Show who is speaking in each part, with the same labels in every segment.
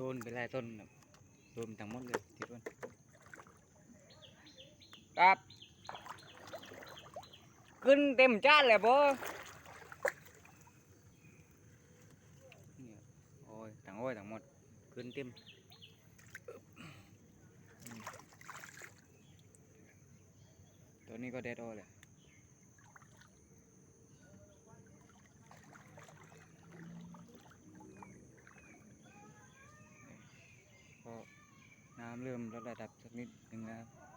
Speaker 1: ดนไปหลายต้นครับโดนทั้งหมดเลยที่ต้นครับ ขึ้นเต็มจานเลยบ่โอ้ยทั้งโอ้ยทั้งหมด ขึ้นเต็มตัวนี้ก็เด็ดโอเลย ก็น้ำเริ่มลดระดับสักนิดหนึ่งแล้วครับ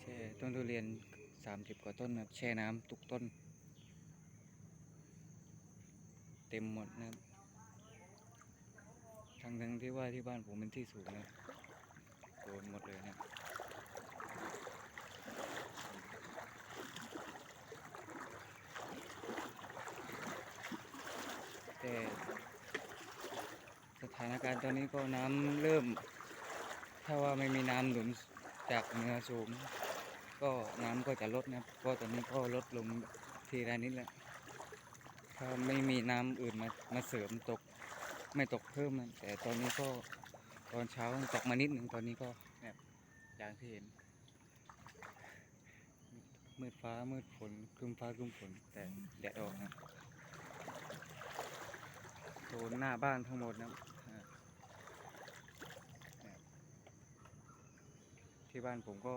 Speaker 1: แช่ต้นทุเรียนสามสิบกว่าต้นนะครับแช่น้ำทุกต้น เต็มหมดนะครับทั้งทั้งที่ว่าที่บ้านผมเป็นที่สูงนะโดนหมดเลยนะครับ แต่ส ถานการณ์ตอนนี้ก็น้ำเริ่ม ถ้าว่าไม่มีน้ำหนุนจากเหนือสูง ก็น้ำก็จะลดนะก็ตอนนี้ก็ลดลงทีละนิดแหละถ้าไม่มีน้ำอื่นมามาเสริมตกไม่ตกเพิ่มนะแต่ตอนนี้ก็ตอนเช้าตกมานิดหนึ่งตอนนี้ก็แบบอย่างที่เห็น มืดฟ้ามืดฝนครึมฟ้าครึมฝนแต่แดดออกนะโซนหน้าบ้านทั้งหมดนะครับอ่าแบบ ที่บ้านผมก็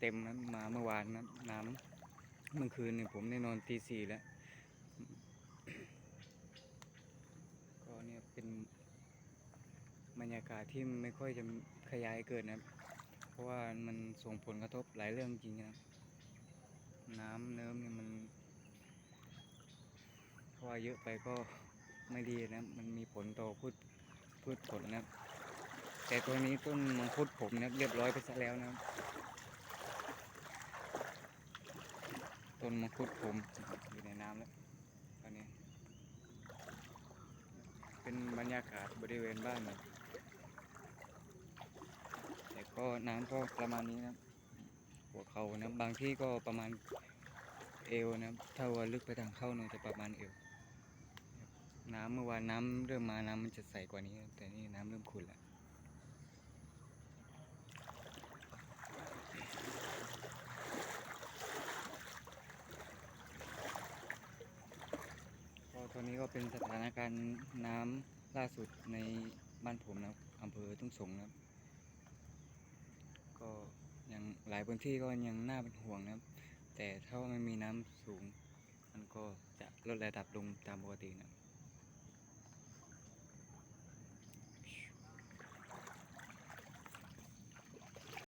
Speaker 1: เต็มนะมาเมื่อวานนะน้ำเมื่อคืนเนี่ยผมได้นอนตีสี่แล้ว ก็เนี่ยเป็นบรรยากาศที่ไม่ค่อยจะขยายเกิดนะเพราะว่ามันส่งผลกระทบหลายเรื่องจริงนะน้ำเนิ้มเนี่ยมันเพราะว่าเยอะไปก็ไม่ดีนะ มันมีผลต่อพืชพืชผลนะครับ แต่ตัวนี้ต้นมังคุดผมนะครับเรียบร้อยไปซะแล้วนะต้นมังคุดผมอยู่ในน้ำแล้วตอนนี้ เป็นบรรยากาศบริเวณบ้านนะแต่ก็น้ำก็ประมาณนี้นะหัวเขานะบางที่ก็ประมาณเอวนะถ้าว่าลึกไปทางเข้าเนี่ยจะประมาณเอวน้ำเมื่อวานน้ำเริ่มมาน้ำมันจะใสกว่านี้ แต่นี่น้ำเริ่มขุ่นแล้ว อนนี้ก็เป็นสถานการณ์น้ำล่าสุดในบ้านผมนะครับอำเภอทุ่งสงนะครับ ก็ยังหลายพื้นที่ก็ยังน่าเป็นห่วงนะครับ แต่ถ้าว่ามันมีน้ำสูง มันก็จะลดระดับลงตามปกตินะครับ